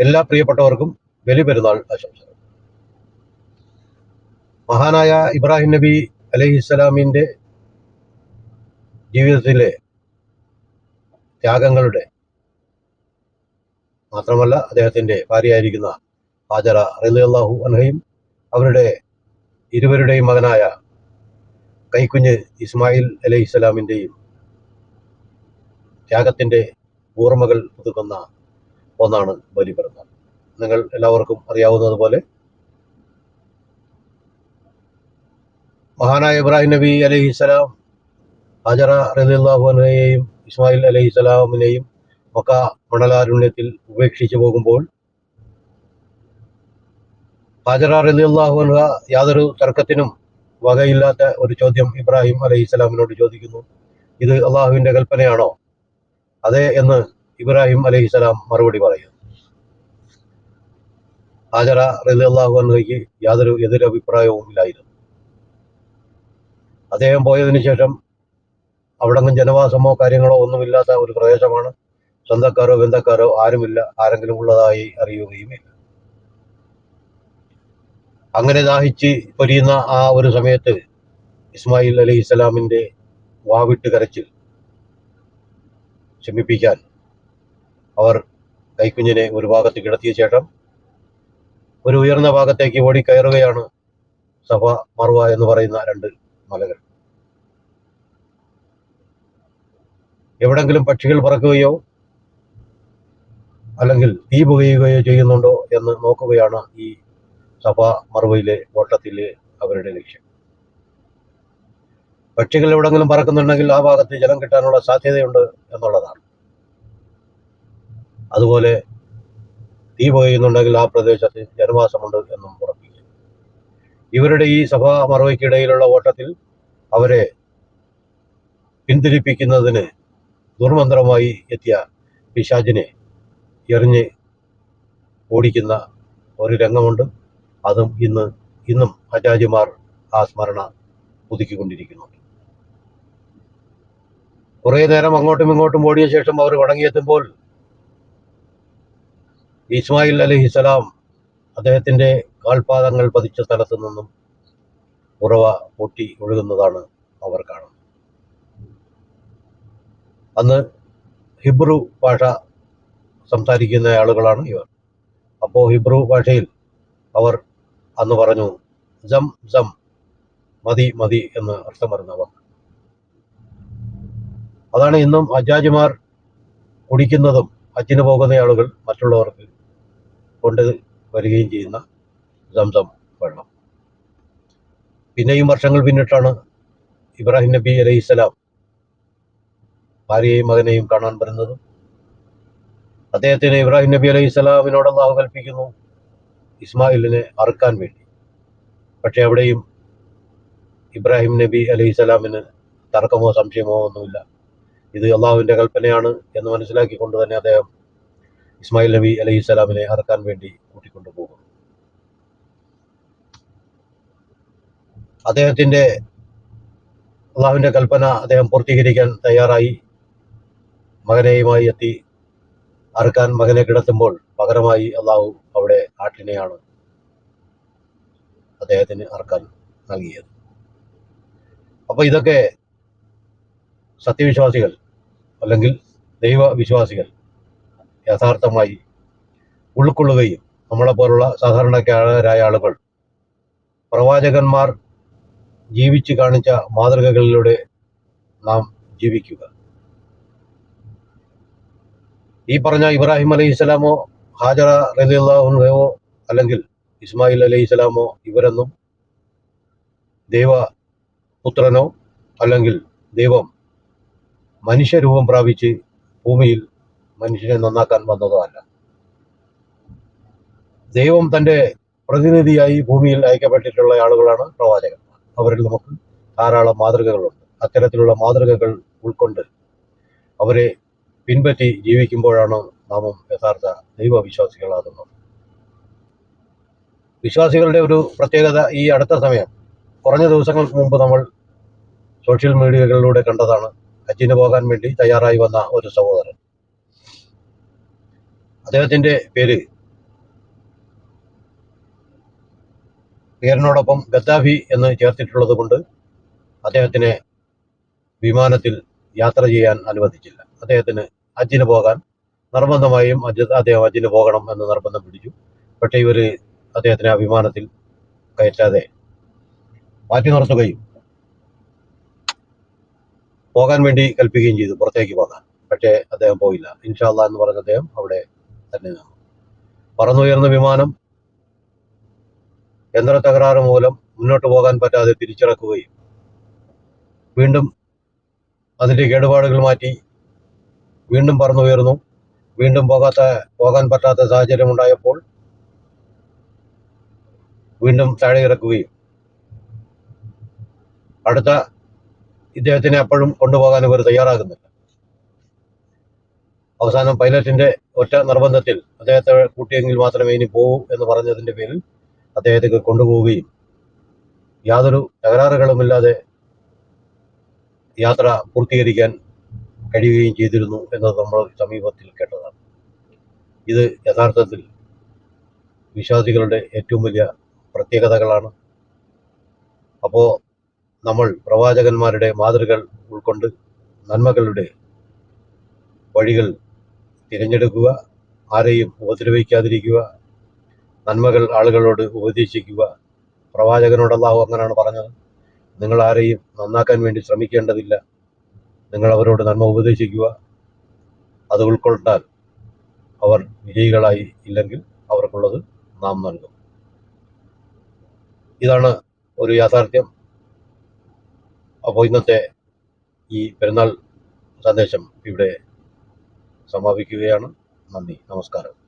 എല്ലാ പ്രിയപ്പെട്ടവർക്കും ബലിപെരുന്നാൾ ആശംസകൾ. മഹാനായ ഇബ്രാഹിം നബി അലഹിസ്സലാമിന്റെ ജീവിതത്തിലെ ത്യാഗങ്ങളുടെ മാത്രമല്ല അദ്ദേഹത്തിന്റെ ഭാര്യയായിരിക്കുന്ന ഹാജറ റലിയല്ലാഹു അൻഹയും അവരുടെ ഇരുവരുടെയും മകനായ കൈക്കുഞ്ഞ് ഇസ്മായിൽ അലൈഹിസ്സലാമിന്റെയും ത്യാഗത്തിന്റെ ഓർമ്മകൾ പുതുക്കുന്ന ഒന്നാണ് ബലിപെരുന്നാൾ നിങ്ങൾ എല്ലാവർക്കും അറിയാവുന്നതുപോലെ മഹാനായ ഇബ്രാഹിം നബി അലഹിസ്സലാം ഹജറ അൻഹയെയും ഇസ്മായിൽ അലഹിസ്സലാമിനെയും മക്ക മണലാരുണ്യത്തിൽ ഉപേക്ഷിച്ചു പോകുമ്പോൾ ഹാജറ റലിയല്ലാഹു അൻഹ യാതൊരു തർക്കത്തിനും വകയില്ലാത്ത ഒരു ചോദ്യം ഇബ്രാഹിം അലൈഹിസ്സലാമിനോട് ചോദിക്കുന്നു. ഇത് അള്ളാഹുവിന്റെ കൽപ്പനയാണോ? അതെ എന്ന് ഇബ്രാഹിം അലൈഹിസ്സലാം മറുപടി പറയുന്നു. ഹാജറ റലിയല്ലാഹു അൻഹയ്ക്ക് യാതൊരു എതിരഭിപ്രായവും ഇല്ലായിരുന്നു അദ്ദേഹം പോയതിനു ശേഷം അവിടെങ്ങും ജനവാസമോ കാര്യങ്ങളോ ഒന്നുമില്ലാത്ത ഒരു പ്രദേശമാണ്. സ്വന്തക്കാരോ ബന്ധക്കാരോ ആരുമില്ല ആരെങ്കിലും ഉള്ളതായി അറിയുകയുമില്ല. അങ്ങനെ ദാഹിച്ച് പൊരിയുന്ന ആ ഒരു സമയത്ത് ഇസ്മായിൽ അലി ഇസ്ലാമിന്റെ വാവിട്ട് കരച്ചിൽ ശമിപ്പിക്കാൻ അവർ കൈക്കുഞ്ഞിനെ ഒരു ഭാഗത്ത് കിടത്തിയ ശേഷം ഒരു ഉയർന്ന ഭാഗത്തേക്ക് ഓടി കയറുകയാണ് സഫ മറുവ എന്ന് പറയുന്ന രണ്ട് മലകൾ. എവിടെങ്കിലും പക്ഷികൾ പറക്കുകയോ അല്ലെങ്കിൽ തീ പുകയുകയോ ചെയ്യുന്നുണ്ടോ എന്ന് നോക്കുകയാണ് ഈ സഭ മറുവയിലെ ഓട്ടത്തിലെ അവരുടെ ലക്ഷ്യം. പക്ഷികൾ എവിടെങ്കിലും പറക്കുന്നുണ്ടെങ്കിൽ ആ ഭാഗത്ത് ജലം കിട്ടാനുള്ള സാധ്യതയുണ്ട് എന്നുള്ളതാണ്. അതുപോലെ തീ പുകയുന്നുണ്ടെങ്കിൽ ആ പ്രദേശത്ത് ജനവാസമുണ്ട് എന്നും ഉറപ്പിക്കും ഇവരുടെ ഈ സഭാ മറവയ്ക്കിടയിലുള്ള ഓട്ടത്തിൽ അവരെ പിന്തിരിപ്പിക്കുന്നതിന് ദുർമന്ത്രമായി എത്തിയ പിശാചിനെ എറിഞ്ഞ് ഓടിക്കുന്ന ഒരു രംഗമുണ്ട്. അതും ഇന്ന് ഇന്നും ആചാര്യമാർ ആ സ്മരണ പുതുക്കിക്കൊണ്ടിരിക്കുന്നുണ്ട് കുറേ നേരം അങ്ങോട്ടും ഇങ്ങോട്ടും ഓടിയ ശേഷം അവർ മടങ്ങിയെത്തുമ്പോൾ ഇസ്മായിൽ അലഹിസലാം അദ്ദേഹത്തിന്റെ കാൽപാദങ്ങൾ പതിച്ച സ്ഥലത്തു നിന്നും ഉറവ പൊട്ടി ഒഴുകുന്നതാണ് അവർ കാണുന്നത്. അന്ന് ഹിബ്രു ഭാഷ സംസാരിക്കുന്ന ആളുകളാണ് ഇവർ. അപ്പോൾ ഹിബ്രു ഭാഷയിൽ അവർ അന്ന് പറഞ്ഞു ജം ജം മതി മതി എന്ന് അർത്ഥം വരുന്നവർ അതാണ് ഇന്നും അജാജിമാർ കുടിക്കുന്നതും ഹജ്ജിന് പോകുന്ന ആളുകൾ മറ്റുള്ളവർക്ക് കൊണ്ട് വരികയും ചെയ്യുന്ന സംസം വെള്ളം. പിന്നെയും വർഷങ്ങൾ പിന്നിട്ടാണ് ഇബ്രാഹിം നബി അലൈഹിസ്സലാം ഭാര്യയെയും മകനെയും കാണാൻ വരുന്നത്. അദ്ദേഹത്തിന് ഇബ്രാഹിം നബി അലൈഹി സ്വലാമിനോട് അള്ളാഹു കൽപ്പിക്കുന്നു ഇസ്മായിലിനെ അറുക്കാൻ വേണ്ടി. പക്ഷെ അവിടെയും ഇബ്രാഹിം നബി അലൈഹി സ്വലാമിന് തർക്കമോ സംശയമോ ഒന്നുമില്ല. ഇത് അള്ളാഹുവിന്റെ കൽപ്പനയാണ് എന്ന് മനസ്സിലാക്കിക്കൊണ്ട് തന്നെ അദ്ദേഹം ഇസ്മായിൽ നബി അലൈഹി സ്വലാമിനെ അറക്കാൻ വേണ്ടി കൂട്ടിക്കൊണ്ടുപോകുന്നു അദ്ദേഹത്തിന്റെ അള്ളാഹുവിന്റെ കൽപ്പന അദ്ദേഹം പൂർത്തീകരിക്കാൻ തയ്യാറായി. മകനെയുമായി എത്തി. അറുക്കാൻ മകനെ കിടത്തുമ്പോൾ പകരമായി അള്ളാഹു അവിടെ ആട്ടിനെയാണ് അദ്ദേഹത്തിന് അറുക്കാൻ നൽകിയത്. അപ്പോൾ ഇതൊക്കെ സത്യവിശ്വാസികൾ അല്ലെങ്കിൽ ദൈവവിശ്വാസികൾ യഥാർത്ഥമായി ഉൾക്കൊള്ളുകയും നമ്മളെ പോലുള്ള സാധാരണക്കാരായ ആളുകൾ. പ്രവാചകന്മാർ ജീവിച്ചു കാണിച്ച മാതൃകകളിലൂടെ നാം ജീവിക്കുക. ഈ പറഞ്ഞ ഇബ്രാഹിം അലൈഹി സ്വലാമോ ഹാജറ റലിയുള്ളോ അല്ലെങ്കിൽ ഇസ്മായിൽ അലൈഹി സ്വലാമോ ഇവരൊന്നും ദൈവപുത്രനോ അല്ലെങ്കിൽ ദൈവം മനുഷ്യരൂപം പ്രാപിച്ച് ഭൂമിയിൽ മനുഷ്യനെ നന്നാക്കാൻ വന്നതോ അല്ല ദൈവം തന്റെ പ്രതിനിധിയായി ഭൂമിയിൽ അയക്കപ്പെട്ടിട്ടുള്ള ആളുകളാണ് പ്രവാചകന്മാർ. അവരിൽ നമുക്ക് ധാരാളം മാതൃകകളുണ്ട്. അത്തരത്തിലുള്ള മാതൃകകൾ ഉൾക്കൊണ്ട് അവരെ പിൻപറ്റി ജീവിക്കുമ്പോഴാണ് നാമും യഥാർത്ഥ ദൈവവിശ്വാസികളാകുന്നത്. വിശ്വാസികളുടെ ഒരു പ്രത്യേകത ഈ അടുത്ത സമയം. കുറഞ്ഞ ദിവസങ്ങൾക്ക് മുമ്പ് നമ്മൾ സോഷ്യൽ മീഡിയകളിലൂടെ കണ്ടതാണ് ഹജ്ജിന് പോകാൻ വേണ്ടി തയ്യാറായി വന്ന ഒരു സഹോദരൻ. അദ്ദേഹത്തിന്റെ പേര് പേരിനോടൊപ്പം ഗദ്ദാഫി എന്ന് ചേർത്തിട്ടുള്ളത് കൊണ്ട് അദ്ദേഹത്തിന് വിമാനത്തിൽ യാത്ര ചെയ്യാൻ അനുവദിച്ചില്ല. അദ്ദേഹത്തിന് അജിന് പോകാൻ നിർബന്ധമായും അദ്ദേഹം അജിന് പോകണം എന്ന് നിർബന്ധം പിടിച്ചു. പക്ഷേ ഇവർ അദ്ദേഹത്തിന് ആ വിമാനത്തിൽ കയറ്റാതെ മാറ്റി നിർത്തുകയും പോകാൻ വേണ്ടി കൽപ്പിക്കുകയും ചെയ്തു. പുറത്തേക്ക് പോകാൻ. പക്ഷേ അദ്ദേഹം പോയില്ല. ഇൻഷാല്ല എന്ന് പറഞ്ഞ അദ്ദേഹം അവിടെ തന്നെ പറന്നുയർന്ന വിമാനം യന്ത്ര തകരാറ് മൂലം മുന്നോട്ട് പോകാൻ പറ്റാതെ തിരിച്ചിറക്കുകയും വീണ്ടും അതിന്റെ കേടുപാടുകൾ മാറ്റി വീണ്ടും പറന്നുയർന്നു. വീണ്ടും പോകാത്ത പോകാൻ പറ്റാത്ത സാഹചര്യം ഉണ്ടായപ്പോൾ വീണ്ടും താഴെ ഇറക്കുകയും അടുത്ത ഇദ്ദേഹത്തിനെ അപ്പോഴും കൊണ്ടുപോകാൻ ഇവർ തയ്യാറാകുന്നില്ല. അവസാനം പൈലറ്റിന്റെ ഒറ്റ നിർബന്ധത്തിൽ അദ്ദേഹത്തെ കൂട്ടിയെങ്കിൽ മാത്രമേ ഇനി പോകൂ എന്ന് പറഞ്ഞതിന്റെ പേരിൽ അദ്ദേഹത്തെ കൊണ്ടുപോവുകയും യാതൊരു തകരാറുകളുമില്ലാതെ യാത്ര പൂർത്തീകരിക്കാൻ കഴിയുകയും ചെയ്തിരുന്നു എന്നത് നമ്മൾ സമീപത്തിൽ കേട്ടതാണ്. ഇത് യഥാർത്ഥത്തിൽ വിശ്വാസികളുടെ ഏറ്റവും വലിയ പ്രത്യേകതകളാണ്. അപ്പോൾ നമ്മൾ പ്രവാചകന്മാരുടെ മാതൃകൾ ഉൾക്കൊണ്ട് നന്മകളുടെ വഴികൾ തിരഞ്ഞെടുക്കുക ആരെയും ഉപദ്രവിക്കാതിരിക്കുക നന്മകൾ ആളുകളോട് ഉപദേശിക്കുക. പ്രവാചകനോട് അള്ളാഹു അങ്ങനെയാണ് പറഞ്ഞത്. നിങ്ങൾ ആരെയും നന്നാക്കാൻ വേണ്ടി ശ്രമിക്കേണ്ടതില്ല. നിങ്ങൾ അവരോട് നന്മ ഉപദേശിക്കുക. അത് ഉൾക്കൊണ്ടാൽ അവർ വിജയികളായി ഇല്ലെങ്കിൽ അവർക്കുള്ളത് നാം നൽകും. ഇതാണ് ഒരു യാഥാർത്ഥ്യം. അപ്പോൾ ഇന്നത്തെ ഈ പെരുന്നാൾ സന്ദേശം ഇവിടെ സമാപിക്കുകയാണ്. നന്ദി. നമസ്കാരം.